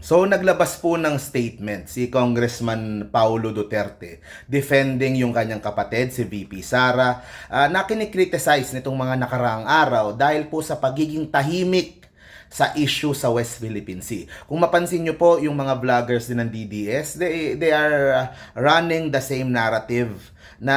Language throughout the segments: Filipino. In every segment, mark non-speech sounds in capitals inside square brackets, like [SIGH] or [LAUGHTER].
So naglabas po ng statement si Congressman Paulo Duterte defending yung kanyang kapatid si VP Sara uh, na kinikriticize nitong mga nakaraang araw dahil po sa pagiging tahimik sa issue sa West Philippine Sea. Kung mapansin nyo po yung mga vloggers din ng DDS, they, they are uh, running the same narrative na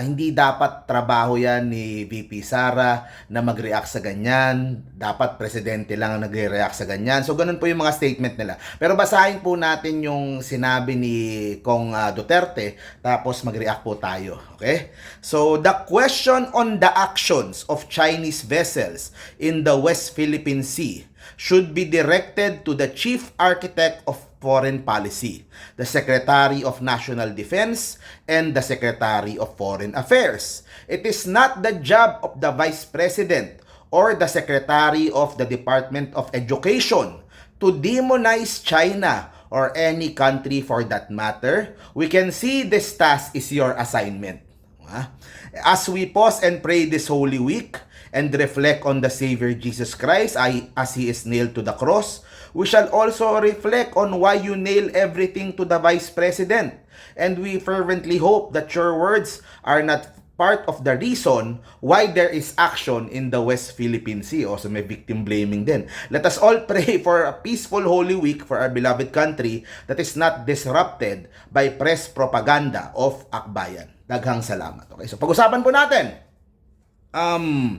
hindi dapat trabaho yan ni VP Sara na mag-react sa ganyan. Dapat presidente lang ang nagre-react sa ganyan. So, ganun po yung mga statement nila. Pero basahin po natin yung sinabi ni Kong uh, Duterte tapos mag-react po tayo. Okay? So, the question on the actions of Chinese vessels in the West Philippine Sea should be directed to the chief architect of foreign policy, the Secretary of National Defense, and the Secretary of Foreign Affairs. It is not the job of the Vice President or the Secretary of the Department of Education to demonize China or any country for that matter. We can see this task is your assignment. Ah. As we pause and pray this Holy Week and reflect on the Savior Jesus Christ as He is nailed to the cross, we shall also reflect on why you nail everything to the Vice President. And we fervently hope that your words are not part of the reason why there is action in the West Philippine Sea. Also may victim blaming din. Let us all [LAUGHS] pray for a peaceful Holy Week for our beloved country that is not disrupted by press propaganda of Akbayan. Daghang salamat. Okay, so pag-usapan po natin. Um,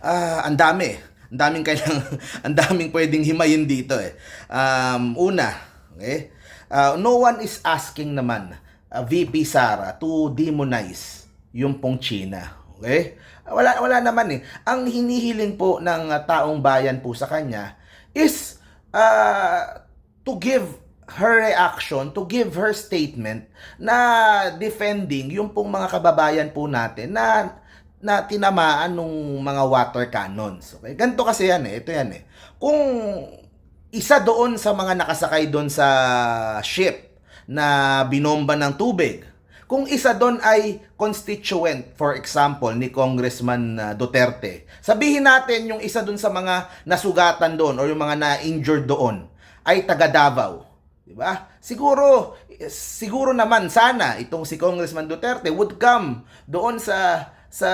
ah, ang dami. Ang daming kailangan, [LAUGHS] ang daming pwedeng himayin dito eh. Um, una, okay? Uh, no one is asking naman uh, VP Sara to demonize yung pong China. Okay? Wala wala naman eh. Ang hinihiling po ng uh, taong bayan po sa kanya is uh, to give her reaction, to give her statement na defending yung pong mga kababayan po natin na na tinamaan nung mga water cannons. Okay? Ganito kasi yan eh. Ito yan eh. Kung isa doon sa mga nakasakay doon sa ship na binomba ng tubig, kung isa doon ay constituent, for example, ni Congressman uh, Duterte, sabihin natin yung isa doon sa mga nasugatan doon or yung mga na-injured doon ay taga Davao. Di ba? Siguro, siguro naman sana itong si Congressman Duterte would come doon sa sa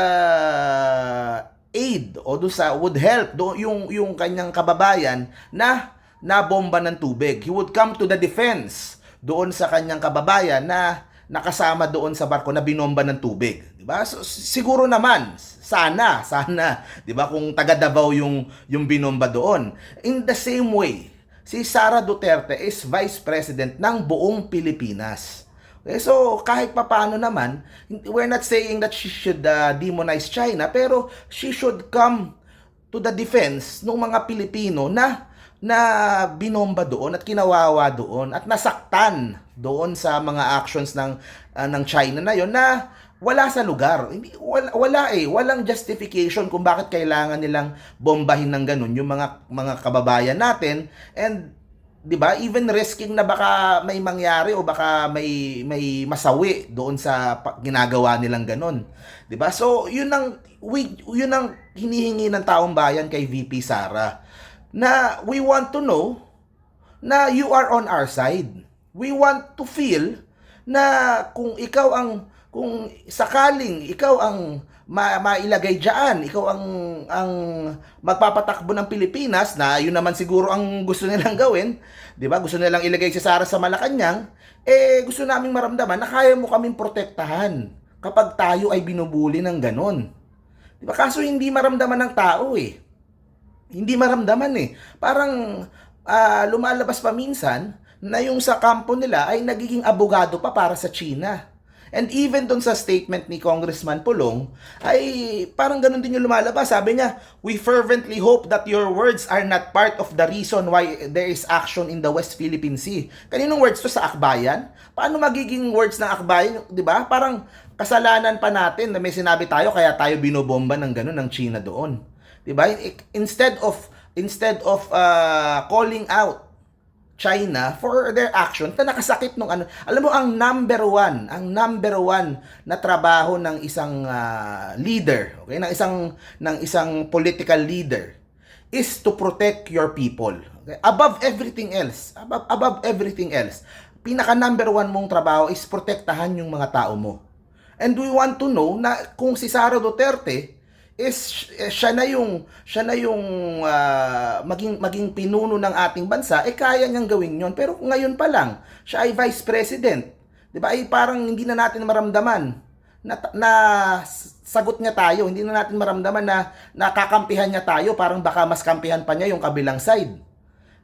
aid o do sa would help do yung yung kanyang kababayan na nabomba ng tubig. He would come to the defense doon sa kanyang kababayan na nakasama doon sa barko na binomba ng tubig, 'di ba? So, siguro naman sana, [LAUGHS] sana, 'di ba kung taga Davao yung yung binomba doon. In the same way, si Sara Duterte is Vice President ng buong Pilipinas. Okay, so kahit papano naman, we're not saying that she should uh, demonize China, pero she should come to the defense ng mga Pilipino na na binomba doon at kinawawa doon at nasaktan doon sa mga actions ng uh, ng China na yon na wala sa lugar. Hindi wala, wala eh, walang justification kung bakit kailangan nilang bombahin ng ganun yung mga mga kababayan natin and 'di ba? Even risking na baka may mangyari o baka may may masawi doon sa ginagawa nilang ganun. 'Di ba? So, 'yun ang we, 'yun ang hinihingi ng taong bayan kay VP Sara na we want to know na you are on our side. We want to feel na kung ikaw ang kung sakaling ikaw ang ma mailagay diyan, ikaw ang ang magpapatakbo ng Pilipinas na yun naman siguro ang gusto nilang [LAUGHS] gawin, 'di ba? Gusto nilang ilagay si Sara sa Malacanang, eh gusto naming maramdaman na kaya mo kaming protektahan kapag tayo ay binubuli ng ganon. 'Di ba? Kaso hindi maramdaman ng tao eh. Hindi maramdaman eh. Parang uh, lumalabas pa minsan na yung sa kampo nila ay nagiging abogado pa para sa China. And even dun sa statement ni Congressman Pulong, ay parang ganun din yung lumalabas. Sabi niya, we fervently hope that your words are not part of the reason why there is action in the West Philippine Sea. Kaninong words to sa akbayan? Paano magiging words ng akbayan? Ba? Parang kasalanan pa natin na may sinabi tayo kaya tayo binobomba ng ganun ng China doon. Di ba? Instead of instead of uh, calling out China for their action na nakasakit nung ano. Alam mo, ang number one, ang number one na trabaho ng isang uh, leader, okay, ng isang, ng isang political leader is to protect your people. Okay? Above everything else, above, above everything else, pinaka number one mong trabaho is protektahan yung mga tao mo. And we want to know na kung si Sara Duterte is eh, siya na yung siya na yung ah, maging maging pinuno ng ating bansa eh kaya niyang gawin yon pero ngayon pa lang siya ay vice president. 'di ba? Ay parang hindi na natin maramdaman na, na sagot niya tayo. Hindi na natin maramdaman na nakakampihan niya tayo. Parang baka mas kampihan pa niya yung kabilang side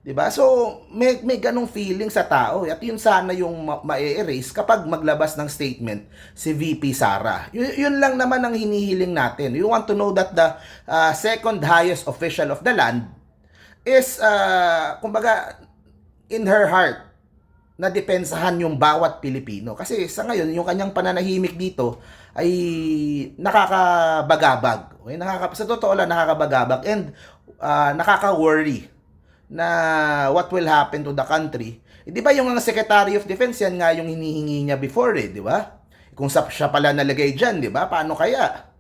'Di ba? So, may may ganong feeling sa tao. At yun sana yung ma- ma-erase kapag maglabas ng statement si VP Sara. Yun, yun lang naman ang hinihiling natin. You want to know that the uh, second highest official of the land is, uh, kumbaga, in her heart, na depensahan yung bawat Pilipino. Kasi sa ngayon, yung kanyang pananahimik dito ay nakakabagabag. Okay? Nakaka, sa totoo lang, nakakabagabag and uh, nakaka-worry na what will happen to the country. Eh, di ba yung ang Secretary of Defense, yan nga yung hinihingi niya before eh, di ba? Kung sa, siya pala nalagay dyan, di ba? Paano kaya?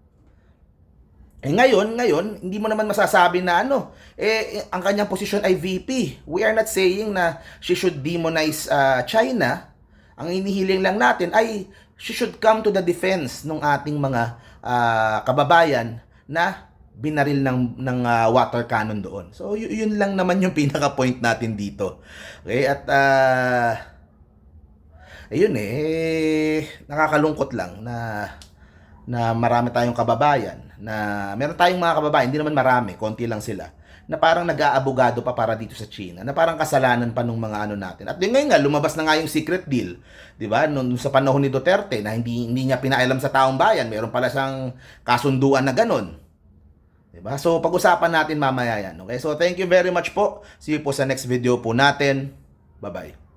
Eh ngayon, ngayon, hindi mo naman masasabi na ano, eh ang kanyang posisyon ay VP. We are not saying na she should demonize uh, China. Ang inihiling lang natin ay she should come to the defense ng ating mga ah, kababayan na binaril ng ng ah, water cannon doon. So yun lang naman yung pinaka point natin dito. Okay? At ah ayun eh nakakalungkot lang na na marami tayong kababayan na meron tayong mga kababayan, hindi naman marami, konti lang sila na parang nag-aabogado pa para dito sa China, na parang kasalanan pa nung mga ano natin. At yun ngayon nga, lumabas na nga yung secret deal, di ba? Nung sa panahon ni Duterte na hindi hindi niya pinaalam sa taong bayan, meron pala siyang kasunduan na ganun. Di ba? So pag-usapan natin mamaya yan. Okay? So thank you very much po. See you po sa next video po natin. Bye-bye.